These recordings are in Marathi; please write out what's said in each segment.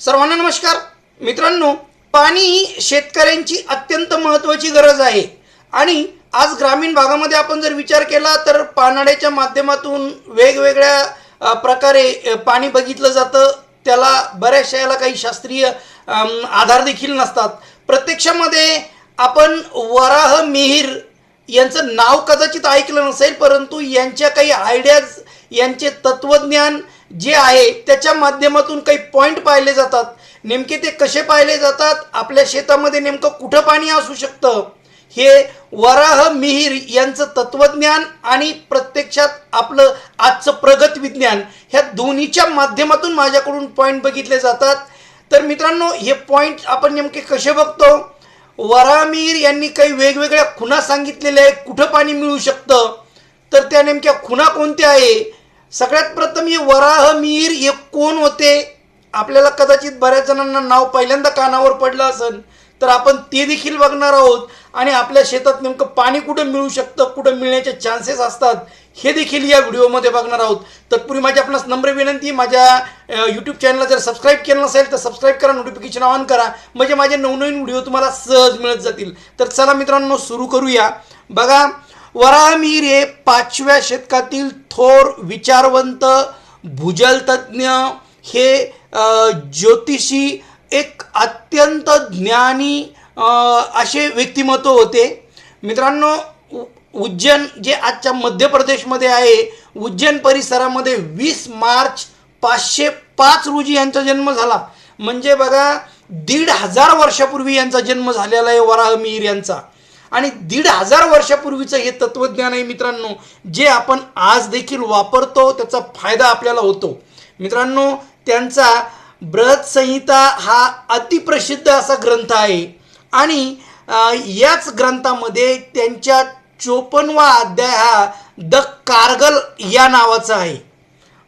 सर्वांना नमस्कार. मित्रांनो पाणी ही शेतकऱ्यांची अत्यंत महत्त्वाची गरज आहे. आणि आज ग्रामीण भागामध्ये आपण जर विचार केला तर पानाड्याच्या माध्यमातून वेगवेगळ्या प्रकारे पाणी बघितलं जातं. त्याला बऱ्याचशा याला काही शास्त्रीय आधार देखील नसतात. प्रत्यक्षामध्ये आपण वराह मिहीर यांचं नाव कदाचित ऐकलं नसेल परंतु यांच्या काही आयडियाज यांचे तत्वज्ञान जे आहे त्याच्या माध्यमातून काही पॉईंट पाहिले जातात. नेमके ते कसे पाहिले जातात? आपल्या शेतामध्ये नेमकं कुठं पाणी असू शकतं? हे वराह मिहीर यांचं तत्वज्ञान आणि प्रत्यक्षात आपलं आजचं प्रगत विज्ञान ह्या दोन्हीच्या माध्यमातून माझ्याकडून पॉईंट बघितले जातात. तर मित्रांनो हे पॉईंट आपण नेमके कसे बघतो? वरामीर यांनी काही वेगवेगळ्या खुणा सांगितलेल्या आहेत कुठं पाणी मिळू शकतं? तर त्या नेमक्या खुणा कोणत्या आहे? सगळ्यात प्रथम हे वराह मीर हे कोण होते? आपल्याला कदाचित बऱ्याच जणांना नाव पहिल्यांदा कानावर पडलं असेल तर आपण ते देखील बघणार आहोत. आणि आपल्या शेतात नेमकं पाणी कुठं मिळू शकतं कुठं मिळण्याचे चान्सेस असतात हे देखील या व्हिडिओमध्ये बघणार आहोत. तत्पूर्वी माझी आपणास नम्र विनंती माझ्या यूट्यूब चॅनलला जर सबस्क्राईब केलं नसेल तर सबस्क्राईब करा नोटिफिकेशन ऑन करा. म्हणजे माझे नवनवीन व्हिडिओ तुम्हाला सहज मिळत जातील. तर चला मित्रांनो सुरू करूया. बघा वरामीर हे पाचव्या शतकातील थोर विचारवंत भूजलतज्ञ हे ज्योतिषी एक अत्यंत ज्ञानी असे व्यक्तिमत्व होते. मित्रांनो उ- उज्जैन जे आजच्या मध्य प्रदेशमध्ये आहे उज्जैन परिसरामध्ये वीस मार्च पाचशे पाच रोजी यांचा जन्म झाला. म्हणजे बघा दीड हजार वर्षापूर्वी यांचा जन्म झालेला आहे वराहमीर यांचा. आणि दीड हजार वर्षापूर्वीचं हे तत्वज्ञान आहे मित्रांनो जे आपण आज देखील वापरतो त्याचा फायदा आपल्याला होतो. मित्रांनो त्यांचा बृहत संहिता हा अतिप्रसिद्ध असा ग्रंथ आहे. आणि याच ग्रंथामध्ये त्यांच्या चोपनवा अध्याय हा द कारगल या नावाचा आहे.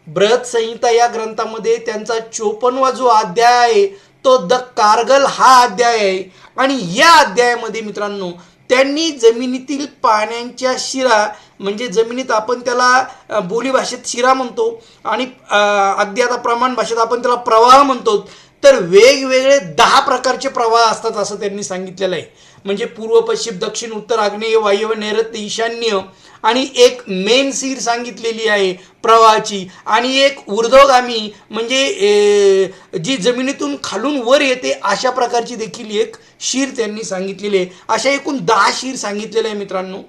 बृहत संहिता या ग्रंथामध्ये त्यांचा चोपनवा जो अध्याय आहे तो द कारगल हा अध्याय आहे. आणि या अध्यायामध्ये मित्रांनो त्यांनी जमिनीतील पाण्याच्या शिरा म्हणजे जमिनीत आपण त्याला बोली भाषेत शिरा म्हणतो आणि अगदी आता प्रमाण भाषेत आपण त्याला प्रवाह म्हणतो. तर वेगवेगळे दहा प्रकारचे प्रवाह असतात असं त्यांनी सांगितलेलं आहे. म्हणजे पूर्व पश्चिम दक्षिण उत्तर आग्नेय वायव्य नैऋत्य ईशान्य आणि एक मेन सीर सांगितलेली आहे प्रवाहाची. आणि एक ऊर्ध्वगामी म्हणजे जी जमिनीतून खालून वर येते अशा प्रकारची देखील एक शीर त्यांनी सांगितलेली आहे. अशा एकूण दहा शीर सांगितलेल्या आहे मित्रांनो.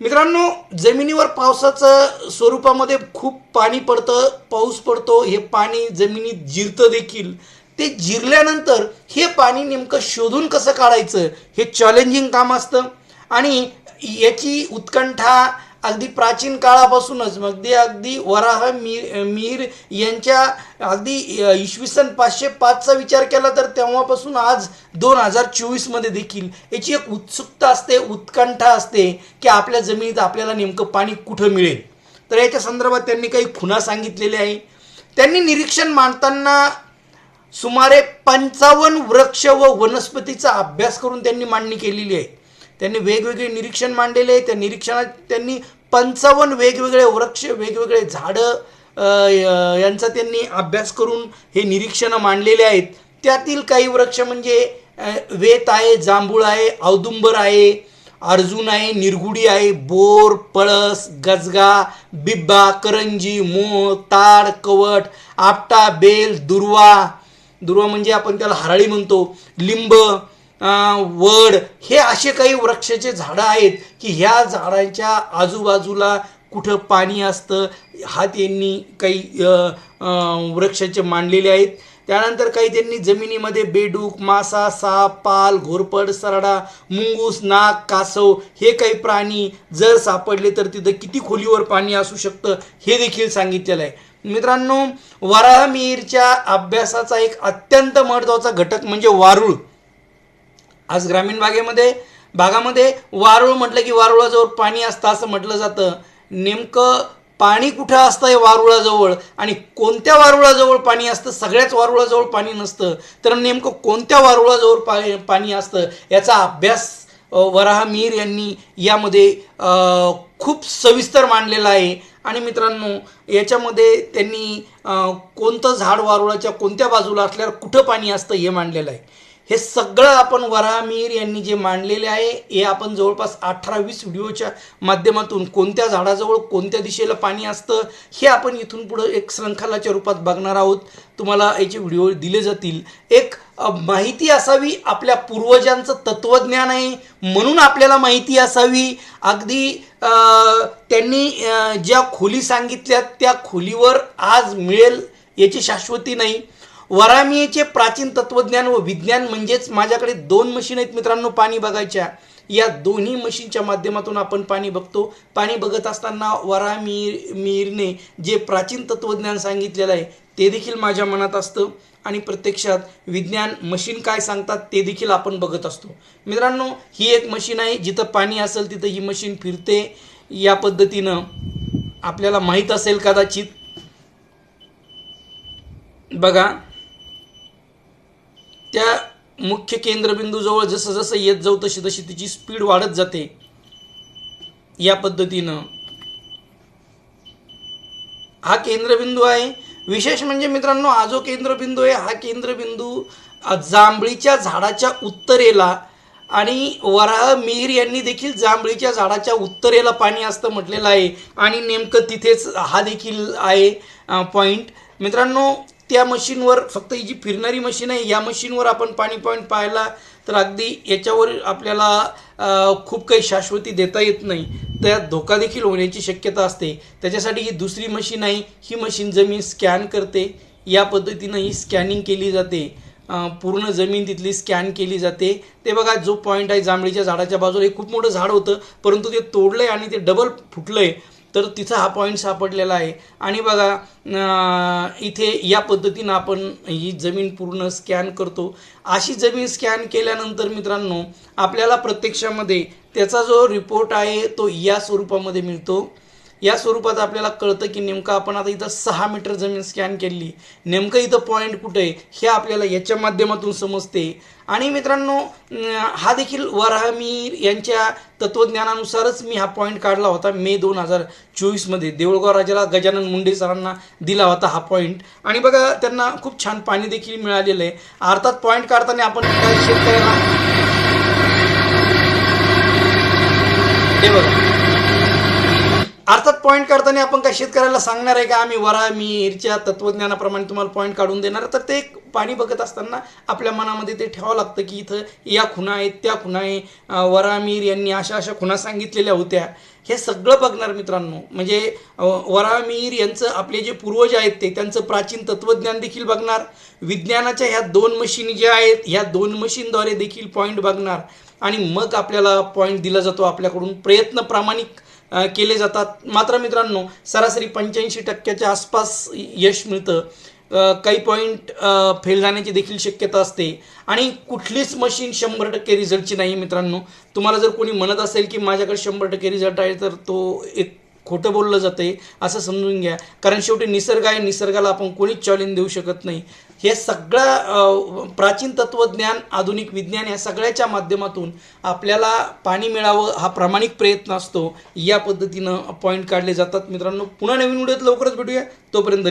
मित्रांनो जमिनीवर पावसाचं स्वरूपामध्ये खूप पाणी पडतं पाऊस पडतो हे पाणी जमिनीत जिरतं देखील. ते जिरल्यानंतर हे पाणी नेमकं शोधून कसं काढायचं? हे चॅलेंजिंग काम असतं. आणि याची उत्कंठा अगदी प्राचीन काळापासूनच अगदी अगदी वराह मी मीर यांच्या अगदी इसवी सन पाचशे पाचचा विचार केला तर तेव्हापासून आज दोन हजार चोवीसमध्ये देखील याची एक उत्सुकता असते उत्कंठा असते की आपल्या जमिनीत आपल्याला नेमकं पाणी कुठं मिळेल. तर याच्या संदर्भात त्यांनी काही खुणा सांगितलेल्या आहे त्यांनी निरीक्षण मांडताना सुमारे पंचावन्न वृक्ष व वनस्पतीचा अभ्यास करून त्यांनी मांडणी केलेली आहे. त्यांनी वेगवेगळे निरीक्षण मांडलेले आहे त्या निरीक्षणात त्यांनी पंचावन्न वेगवेगळे वृक्ष वेगवेगळे झाडं यांचा त्यांनी अभ्यास करून हे निरीक्षणं मांडलेले आहेत. त्यातील काही वृक्ष म्हणजे वेत आहे जांभूळ आहे औदुंबर आहे अर्जुन आहे निरगुडी आहे बोर पळस गजगा बिब्बा करंजी मोह ताड कवट आपटा बेल दुर्वा. दुर्वा म्हणजे आपण त्याला हराळी म्हणतो. लिंब वड हे असे काही वृक्षाचे झाडं आहेत की ह्या झाडांच्या आजूबाजूला कुठं पाणी असतं हा त्यांनी काही वृक्षाचे मांडलेले आहेत. त्यानंतर काही त्यांनी जमिनीमध्ये बेडूक मासा साप पाल घोरपड सरडा मुंगूस नाग कासव हे काही प्राणी जर सापडले तर तिथं किती खोलीवर पाणी असू शकतं हे देखील सांगितलेलं आहे. मित्रांनो वराहमिहीरच्या अभ्यासाचा एक अत्यंत महत्त्वाचा घटक म्हणजे वारुळ. आज ग्रामीण भागेमध्ये भागामध्ये वारुळ म्हटलं की वारुळाजवळ पाणी असतं असं म्हटलं जातं. नेमकं पाणी कुठं असतं हे वारुळाजवळ? आणि कोणत्या वारुळाजवळ पाणी असतं? सगळ्याच वारुळाजवळ पाणी नसतं. तर नेमकं कोणत्या वारुळाजवळ पा पाणी असतं? याचा अभ्यास वराह मीर यांनी यामध्ये खूप सविस्तर मांडलेला आहे. आणि मित्रांनो याच्यामध्ये त्यांनी कोणतं झाड वारुळाच्या कोणत्या बाजूला असल्यावर कुठं पाणी असतं हे मांडलेलं आहे. हे सगळं आपण वरामीर यांनी जे मांडलेले आहे हे आपण जवळपास अठरा वीस व्हिडिओच्या माध्यमातून कोणत्या झाडाजवळ कोणत्या दिशेला पाणी असतं हे आपण इथून पुढं एक श्रृंखलाच्या रूपात बघणार आहोत. तुम्हाला याचे व्हिडिओ दिले जातील एक माहिती असावी आपल्या पूर्वजांचं तत्त्वज्ञान आहे म्हणून आपल्याला माहिती असावी. अगदी त्यांनी ज्या खोली सांगितल्या त्या खोलीवर आज मिळेल याची शाश्वती नाही. वरामियेचे प्राचीन तत्वज्ञान व विज्ञान म्हणजेच माझ्याकडे दोन मशीन आहेत मित्रांनो पाणी बघायच्या. या दोन्ही मशीनच्या माध्यमातून आपण पाणी बघतो. पाणी बघत असताना वरामीर मीरने जे प्राचीन तत्वज्ञान सांगितलेलं आहे ते देखील माझ्या मनात असतं. आणि प्रत्यक्षात विज्ञान मशीन काय सांगतात ते देखील आपण बघत असतो. मित्रांनो ही एक मशीन आहे जिथं पाणी असेल तिथं ही मशीन फिरते. या पद्धतीनं आपल्याला माहीत असेल कदाचित. बघा त्या मुख्य केंद्रबिंदूजवळ जसं जसं येत जाऊ तशी तशी तिची स्पीड वाढत जाते. या पद्धतीनं. हा केंद्रबिंदू आहे. विशेष म्हणजे मित्रांनो हा जो केंद्रबिंदू आहे हा केंद्रबिंदू जांभळीच्या झाडाच्या उत्तरेला आणि वराह मिहीर यांनी देखील जांभळीच्या झाडाच्या उत्तरेला पाणी असतं म्हटलेलं आहे. आणि नेमकं तिथेच हा देखील आहे पॉईंट मित्रांनो त्या मशीनवर फक्त ही जी फिरणारी मशीन आहे या मशीनवर आपण पाणी पॉईंट पाहिला तर अगदी याच्यावर आपल्याला खूप काही शाश्वती देता येत नाही. त्यात धोका देखील होण्याची शक्यता असते. त्याच्यासाठी ही दुसरी मशीन आहे ही मशीन जमीन स्कॅन करते. या पद्धतीनं ही स्कॅनिंग केली जाते. पूर्ण जमीन तिथली स्कॅन केली जाते. ते बघा जो पॉईंट आहे जांभळीच्या झाडाच्या बाजूला हे खूप मोठं झाड होतं परंतु ते तोडलं आहे आणि ते डबल फुटलं आहे तर तिथं हा पॉईंट सापडलेला आहे. आणि बघा इथे या पद्धतीनं आपण ही जमीन पूर्ण स्कॅन करतो. अशी जमीन स्कॅन केल्यानंतर मित्रांनो आपल्याला प्रत्यक्षामध्ये त्याचा जो रिपोर्ट आहे तो या स्वरूपामध्ये मिळतो. या स्वरूपात आपल्याला कळतं की नेमकं आपण आता इथं सहा मीटर जमीन स्कॅन केली. नेमकं इथं पॉईंट कुठं आहे? हे आपल्याला याच्या माध्यमातून समजते. आणि मित्रांनो हा देखील वराहमीर यांच्या तत्त्वज्ञानानुसारच मी हा पॉईंट काढला होता मे दोन हजार चोवीसमध्ये. देऊळगाव राजाला गजानन मुंडे सरांना दिला होता हा पॉईंट आणि बघा त्यांना खूप छान पाणी देखील मिळालेलं आहे. अर्थात पॉईंट काढताना आपण काय शेतकऱ्यांना हे बघा अर्थात पॉईंट काढताना आपण काय शेतकऱ्याला सांगणार आहे का? आम्ही वरा मीरच्या तत्वज्ञानाप्रमाणे तुम्हाला पॉईंट काढून देणार तर ते पाणी बघत असताना आपल्या मनामध्ये ते ठेवावं लागतं की इथं या खुणा आहेत त्या खुणा आहे. वरामीर वरा मीर यांनी अशा अशा खुणा सांगितलेल्या होत्या. हे सगळं बघणार मित्रांनो. म्हणजे वरामीर मीर यांचं आपले जे पूर्वज आहेत ते त्यांचं प्राचीन तत्वज्ञान देखील बघणार. विज्ञानाच्या ह्या दोन मशीन ज्या आहेत ह्या दोन मशीनद्वारे देखील पॉईंट बघणार. आणि मग आपल्याला पॉईंट दिला जातो आपल्याकडून प्रयत्न प्रामाणिक केले जातात. मात्र मित्रांनो सरासरी पंच्याऐंशी टक्क्याच्या आसपास यश मिळतं. काही पॉईंट फेल जाण्याची देखील शक्यता असते. आणि कुठलीच मशीन शंभर टक्के रिझल्टची नाही मित्रांनो. तुम्हाला जर कोणी म्हणत असेल की माझ्याकडे शंभर टक्के रिझल्ट आहे तर तो एक खोटं बोललं जाते असं समजून घ्या. कारण शेवटी निसर्ग आहे निसर्गाला आपण कोणीच चॅलेंज देऊ शकत नाही. हे सगळं प्राचीन तत्वज्ञान आधुनिक विज्ञान या सगळ्याच्या माध्यमातून आपल्याला पाणी मिळावं हा प्रामाणिक प्रयत्न असतो. या पद्धतीनं पॉईंट काढले जातात. मित्रांनो पुन्हा नवीन व्हिडिओत लवकरच भेटूया. तोपर्यंत